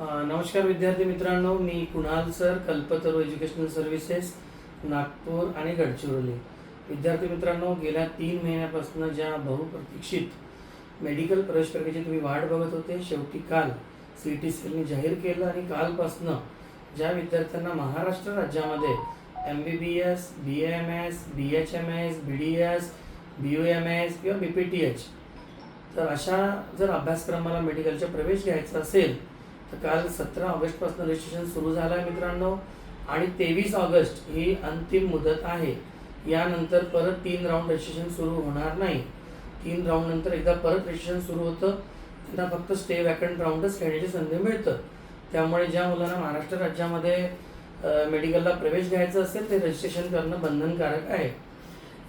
नमस्कार विद्यार्थी मित्रांनो मी Kunal sir Kalpataru educational services Nagpur आणि गडचिरोली. विद्यार्थी मित्रांनो गेल्या तीन महिन्यापासून ज्या बहुप्रतीक्षित मेडिकल प्रवेश प्रक्रियेची तुम्ही वाट बघत होते शेवटी काल सी टी सीने जाहीर केलं आणि कालपासनं ज्या विद्यार्थ्यांना महाराष्ट्र राज्यामध्ये M B B S B M S B H M S B D S B U M S किंवा बी पी टी एच तर अशा जर अभ्यासक्रमाला मेडिकलचा प्रवेश घ्यायचा असेल तर काल सतरा ऑगस्टपासून रजिस्ट्रेशन सुरू झालं आहे मित्रांनो. आणि तेवीस ऑगस्ट ही अंतिम मुदत आहे. यानंतर परत तीन राऊंड रजिस्ट्रेशन सुरू होणार नाही. तीन राऊंड नंतर एकदा परत रजिस्ट्रेशन सुरू होतं. त्यांना फक्त स्टे वॅकंट राऊंडच खेळण्याची संधी मिळतं. त्यामुळे ज्या मुलांना महाराष्ट्र राज्यामध्ये मेडिकलला प्रवेश घ्यायचा असेल ते रजिस्ट्रेशन करणं बंधनकारक आहे.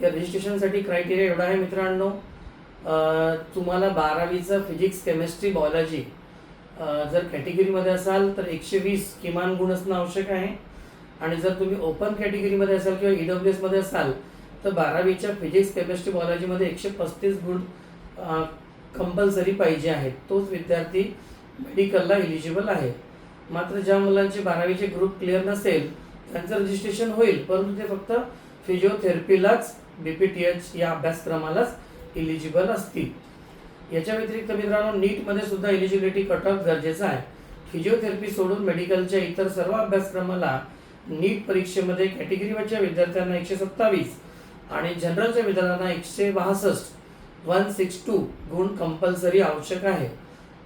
या रजिस्ट्रेशनसाठी क्रायटेरिया एवढा आहे मित्रांनो. तुम्हाला बारावीचं फिजिक्स केमिस्ट्री बॉयलॉजी जर कॅटेगरीमध्ये असाल तर एकशे वीस किमान गुण असणं आवश्यक आहे. आणि जर तुम्ही ओपन कॅटेगरीमध्ये असाल किंवा ई डब्ल्यू एसमध्ये असाल तर बारावीच्या फिजिक्स केमिस्ट्री बॉलॉजीमध्ये एकशे पस्तीस गुण कंपल्सरी पाहिजे आहेत. तोच विद्यार्थी मेडिकलला इलिजिबल आहे. मात्र ज्या मुलांचे बारावीचे ग्रुप क्लिअर नसेल त्यांचं रजिस्ट्रेशन होईल परंतु ते फक्त फिजिओथेरपीलाच बी पी टी एच या अभ्यासक्रमालाच इलिजिबल असतील. याच्या व्यतिरिक्त मित्रांनो नीटमध्ये सुद्धा एलिजिबिलिटी कट ऑफ गरजेचं आहे. फिजिओथेरपी सोडून मेडिकलच्या इतर सर्व अभ्यासक्रमाला नीट परीक्षेमध्ये कॅटेगरीवरच्या विद्यार्थ्यांना एकशे सत्तावीस आणि जनरलच्या विद्यार्थ्यांना एकशे बासष्ट वन सिक्स टू गुण कंपल्सरी आवश्यक आहे.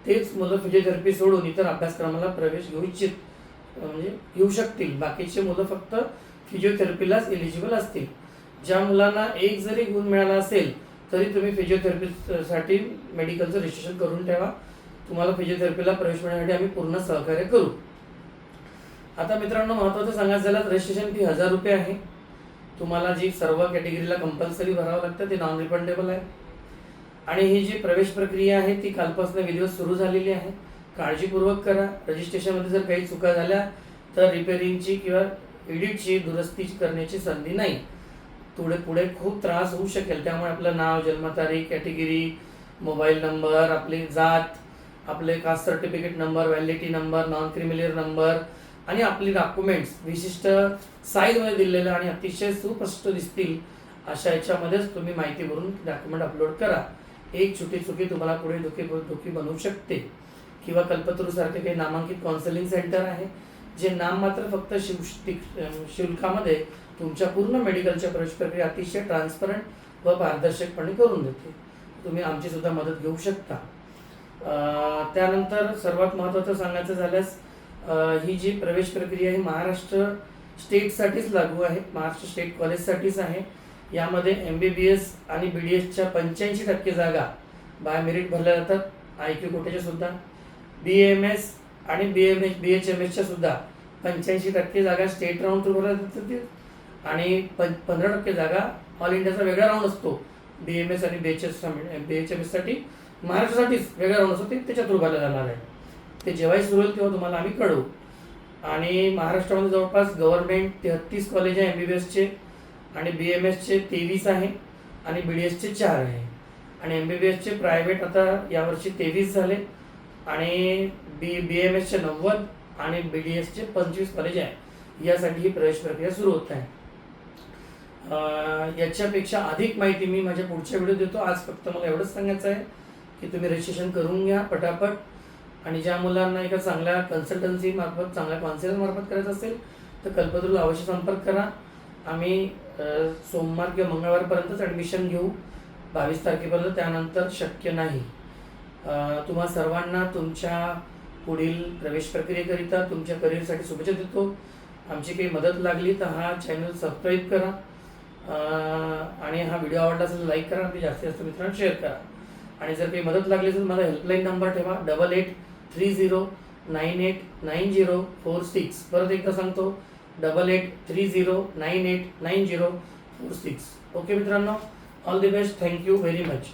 तेच मुलं फिजिओथेरपी सोडून इतर अभ्यासक्रमाला प्रवेश घेऊ इच्छित म्हणजे घेऊ शकतील. बाकीचे मुलं फक्त फिजिओथेरपीलाच एलिजिबल असतील. ज्या मुलांना एक जरी गुण मिळाला असेल तरी तुम्ही फिजिओथेरपीसाठी मेडिकलचं रजिस्ट्रेशन करून ठेवा. तुम्हाला फिजिओथेरपीला प्रवेश मिळण्यासाठी आम्ही पूर्ण सहकार्य करू. आता मित्रांनो महत्त्वाचं सांगायचं झालं तर रजिस्ट्रेशन फी हजार रुपये आहे. तुम्हाला जी सर्व कॅटेगरीला कंपल्सरी भरावं लागतं ते नॉन रिफंडेबल आहे. आणि ही जी प्रवेश प्रक्रिया आहे ती कालपासून विधिवत सुरू झालेली आहे. काळजीपूर्वक करा. रजिस्ट्रेशनमध्ये जर काही चुका झाल्या तर रिपेरिंगची किंवा एडिटची दुरुस्ती करण्याची संधी नाही. पुढे पुढे खूप त्रास होऊ शकेल. त्यामुळे आपलं नाव जन्मतारीख कॅटेगरी मोबाईल नंबर आपली जात आपले caste certificate number validity number non creamy layer number आणि आपली डॉक्युमेंट्स विशिष्ट साईजमध्ये दिलेलं आणि अतिशय सुस्पष्ट दिसतील अशा याच्यामध्येच तुम्ही माहिती भरून डॉक्युमेंट अपलोड करा. एक छोटी चुकी तुम्हाला पुढे दुखी दुखी बनवू शकते. किंवा कल्पतरूसारखे काही नामांकित काउन्सिलिंग सेंटर आहे. जे नाम मात्र फक्त शिव शुल्कामध्ये तुमच्या पूर्ण मेडिकलच्या प्रवेश प्रक्रिया अतिशय ट्रान्सपरंट व पारदर्शकपणे करून देते. तुम्ही आमची सुद्धा मदत घेऊ शकता. त्यानंतर सर्वात महत्त्वाचं सांगायचं झाल्यास ही जी प्रवेश प्रक्रिया ही महाराष्ट्र स्टेटसाठीच लागू आहे. महाराष्ट्र स्टेट कॉलेजसाठीच आहे. यामध्ये एम बी बी एस आणि बी डी एसच्या पंच्याऐंशी टक्के जागा बाय मेरिट भरल्या जातात. आय क्यू कोटेच्यासुद्धा बी एम एस आणि B M H B H M एसच्या सुद्धा पंच्याऐंशी टक्के जागा स्टेट राऊंड थ्रू भरल्या जातात आणि पं पंधरा टक्के जागा ऑल इंडियाचा वेगळा राऊंड असतो. बी एम एस आणि B H S B H M एससाठी महाराष्ट्रासाठीच वेगळा राऊंड असतो ते त्याच्या थ्रू भरला जाणार आहे. ते जेव्हाही सुरू होईल तेव्हा तुम्हाला आम्ही कळवू. आणि महाराष्ट्रामध्ये जवळपास गव्हर्नमेंट तेहत्तीस कॉलेज आहे एम बी बी एसचे आणि बी एम एसचे तेवीस आहे. आणि बी डी एसचे चार आहे. आणि एम बी बी एसचे प्रायव्हेट आता यावर्षी तेवीस झाले. आणि बी बी एम एसचे नव्वद आणि बी डी एसचे पंचवीस कॉलेज आहे. यासाठी ही प्रवेश प्रक्रिया सुरू होत आहे. याच्यापेक्षा अधिक माहिती मी माझ्या पुढच्या व्हिडिओ देतो. आज फक्त मला एवढंच सांगायचं आहे की तुम्ही रजिस्ट्रेशन करून घ्या पटापट. आणि ज्या मुलांना एका चांगल्या कन्सल्टन्सी मार्फत चांगल्या कॉन्सलर मार्फत करायचं असेल तर कल्पतरूला अवश्य संपर्क करा. आम्ही सोमवार किंवा मंगळवारपर्यंतच ॲडमिशन घेऊ. बावीस तारखेपर्यंत त्यानंतर शक्य नाही. तुम्हा सर्वांना तुमच्या पुढील प्रवेश प्रक्रियेकरिता तुमच्या करिअरसाठी शुभेच्छा देतो. आमची काही मदत लागली तर हा चॅनल सबस्क्राईब करा. आणि हा व्हिडिओ आवडला असेल लाईक करा आणि जास्तीत जास्त मित्रांना शेअर करा. आणि जर काही मदत लागली असेल माझा हेल्पलाईन नंबर ठेवा. Double eight three zero nine eight nine zero four six परत एकदा सांगतो. Double eight three zero nine eight nine zero four six okay मित्रांनो all the best thank you very much